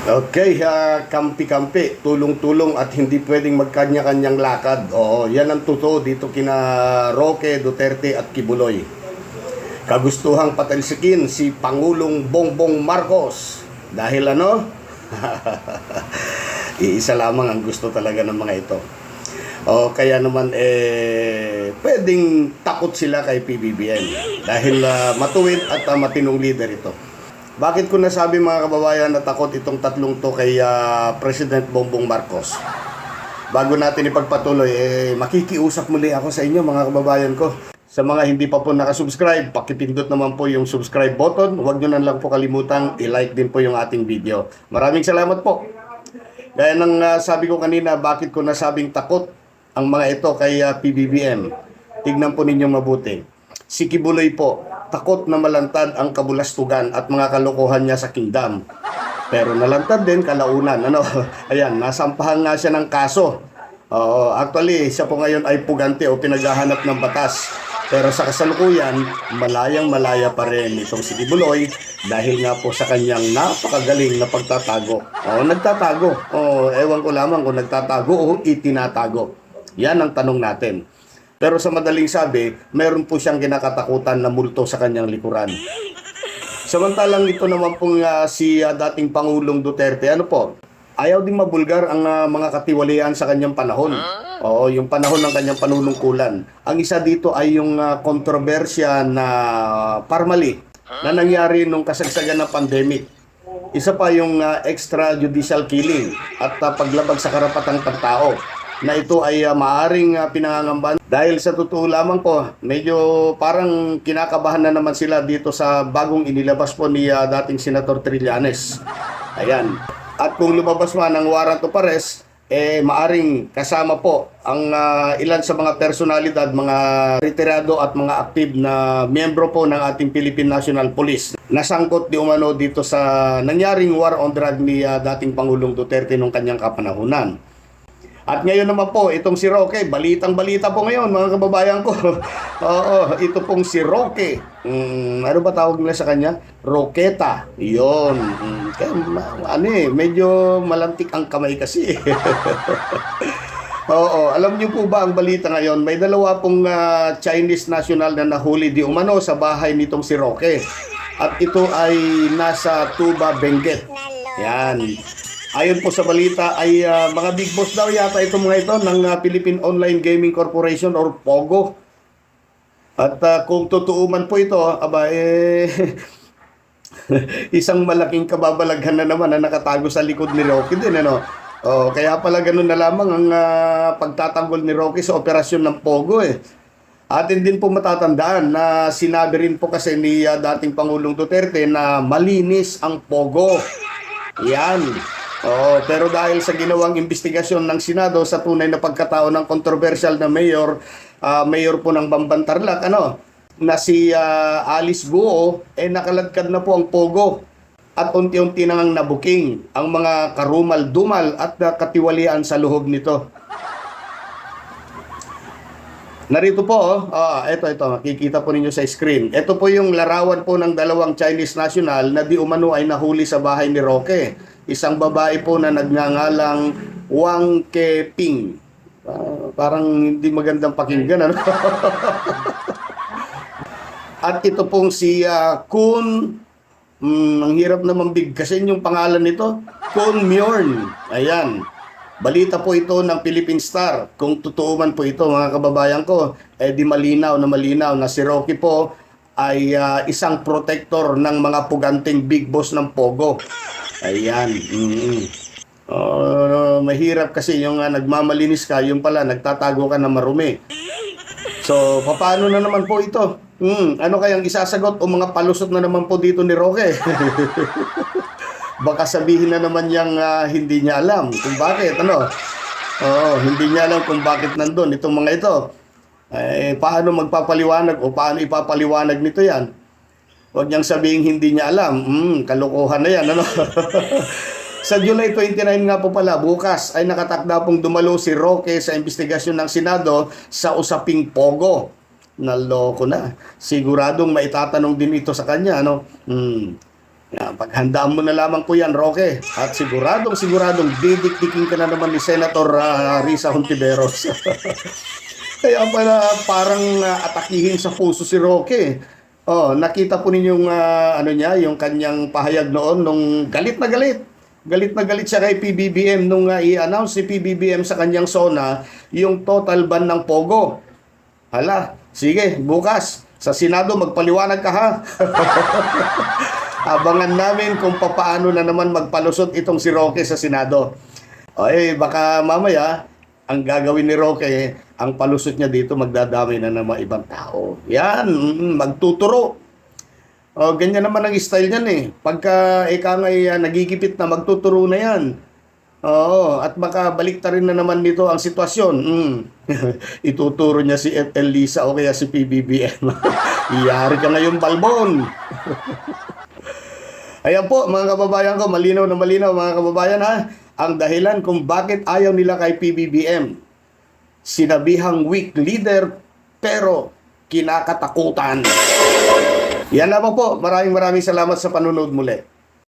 Okay, ah, kampi-kampi, tulong-tulong at hindi pwedeng magkanya-kanyang lakad. Oo, yan ang totoo dito kina Roque, Duterte at Kibuloy. Kagustuhang patalsikin si Pangulong Bongbong Marcos. Dahil ano? Iisa lamang ang gusto talaga ng mga ito. O kaya naman eh pwedeng takot sila kay PBBM dahil ah, matuwid at ah, matinong leader ito. Bakit ko nasabi mga kababayan na takot itong tatlong to kay ah, President Bongbong Marcos? Bago natin ipagpatuloy, eh, makikiusap muli ako sa inyo mga kababayan ko. Sa mga hindi pa po nakasubscribe, pakipindot naman po yung subscribe button. Huwag nyo na lang po kalimutang i-like din po yung ating video. Maraming salamat po. Gaya ng ah, sabi ko kanina, bakit ko nasabing takot ang mga ito kay ah, PBBM. Tignan po ninyong mabuti. Si Kibuloy po, takot na malantad ang kabulastugan at mga kalokohan niya sa kingdom. Pero nalantad din kalaunan. Ano? Ayan, nasampahan nga siya ng kaso. Oo, actually, siya po ngayon ay pugante o pinaghahanap ng batas. Pero sa kasalukuyan, malayang malaya pa rin itong si Kibuloy dahil nga po sa kanyang napakagaling na pagtatago. Oo, nagtatago. Oo, ewan ko lamang kung nagtatago o itinatago. Yan ang tanong natin. Pero sa madaling sabi, meron po siyang kinakatakutan na multo sa kanyang likuran. Samantalang ito naman pong ah, si ah, dating Pangulong Duterte, ano po, ayaw din mabulgar ang ah, mga katiwalian sa kanyang panahon. Oo, yung panahon ng kanyang panunungkulan. Ang isa dito ay yung ah, kontrobersya na parmali na nangyari nung kasagsagan ng pandemic. Isa pa yung ah, extrajudicial killing at ah, paglabag sa karapatang tao na ito ay uh, maaring uh, pinangangamban dahil sa totoo lamang po medyo parang kinakabahan na naman sila dito sa bagong inilabas po ni uh, dating Senator Trillanes. Ayan. At kung lumabas man ang warrant of arrest, eh maaring kasama po ang uh, ilan sa mga personalidad, mga retirado at mga active na miyembro po ng ating Philippine National Police. Nasangkot di umano dito sa nangyaring war on drug ni uh, dating Pangulong Duterte nung kanyang kapanahunan. At ngayon naman po, itong si Roque, balitang balita po ngayon mga kababayan ko. Oo, ito pong si Roque. Mm, ano ba tawag nila sa kanya? Roqueta. Yun. Mm, kaya, ano eh, medyo malantik ang kamay kasi. Oo, alam niyo po ba ang balita ngayon? May dalawa pong ah, Chinese national na nahuli di umano sa bahay nitong si Roque. At ito ay nasa Tuba, Benguet. Yan. Ayon po sa balita ay ah, mga big boss daw yata itong mga ito ng ah, Philippine Online Gaming Corporation or POGO. At ah, kung totoo man po ito, aba eh isang malaking kababalaghan na naman na nakatago sa likod ni Rocky din ano. Oh, kaya pala ganun na lamang ang ah, pagtatanggol ni Rocky sa operasyon ng Pogo eh. Atin din po matatandaan na sinabi rin po kasi ni ah, dating Pangulong Duterte na malinis ang Pogo. Yan. Oo, pero dahil sa ginawang investigasyon ng Senado sa tunay na pagkatao ng controversial na mayor, ah, mayor po ng Bambantarlac, ano, na si ah, Alice Guo, eh nakaladkad na po ang Pogo. At unti-unti nang nabuking ang mga karumal-dumal at katiwalian sa luhog nito. Narito po, oh. ah, ito, ito, makikita po ninyo sa screen. Ito po yung larawan po ng dalawang Chinese national na di umano ay nahuli sa bahay ni Roque. Isang babae po na nagngangalang Wang Keping. Ah, parang hindi magandang pakinggan, ano? At ito pong si ah, Kun, mm, ang hirap naman bigkasin yung pangalan nito, Kun Myorn. Ayan. Balita po ito ng Philippine Star. Kung totoo man po ito mga kababayan ko, eh di malinaw na malinaw na si Rocky po ay ah, isang protector ng mga puganting big boss ng Pogo. Ayan. mm Oh, mahirap kasi yung ah, nagmamalinis ka, yung pala nagtatago ka na marumi. So, paano na naman po ito? Hmm, ano kayang isasagot o mga palusot na naman po dito ni Roque? Baka sabihin na naman niyang ah, hindi niya alam kung bakit, ano? Oo, hindi niya alam kung bakit nandun itong mga ito. Eh, paano magpapaliwanag o paano ipapaliwanag nito yan? Huwag niyang sabihin hindi niya alam. Hmm, kalokohan na yan, ano? Sa July 29 nga po pala, bukas ay nakatakda pong dumalo si Roque sa investigasyon ng Senado sa usaping Pogo. Naloko na. Siguradong maitatanong din ito sa kanya, ano? Hmm. Yan, paghandaan mo na lamang po yan, Roque. At siguradong, siguradong didikdikin ka na naman ni Senator ah, Risa Hontiveros. Kaya pala parang ah, atakihin sa puso si Roque. Oh, nakita po ninyong ah, ano niya, yung kanyang pahayag noon nung galit na galit. Galit na galit siya kay PBBM nung ah, i-announce si PBBM sa kanyang SONA yung total ban ng Pogo. Hala, sige, bukas sa Senado magpaliwanag ka ha. Abangan namin kung papaano na naman magpalusot itong si Roque sa Senado. O eh, baka mamaya, ang gagawin ni Roque, ang palusot niya dito, magdadami na ng mga ibang tao. Yan, mm, magtuturo. O, ganyan naman ang style niyan eh. Pagka ika ngay uh, nagigipit na, magtuturo na yan. Oo, at baka balik rin na naman nito ang sitwasyon. Mm. Ituturo niya si FL Lisa o kaya si PBBM. Iyari ka ngayon, Balbon. Ayan po, mga kababayan ko, malinaw na malinaw mga kababayan ha, ang dahilan kung bakit ayaw nila kay PBBM. Sinabihang weak leader, pero kinakatakutan. Yan lamang po, maraming maraming salamat sa panunod muli.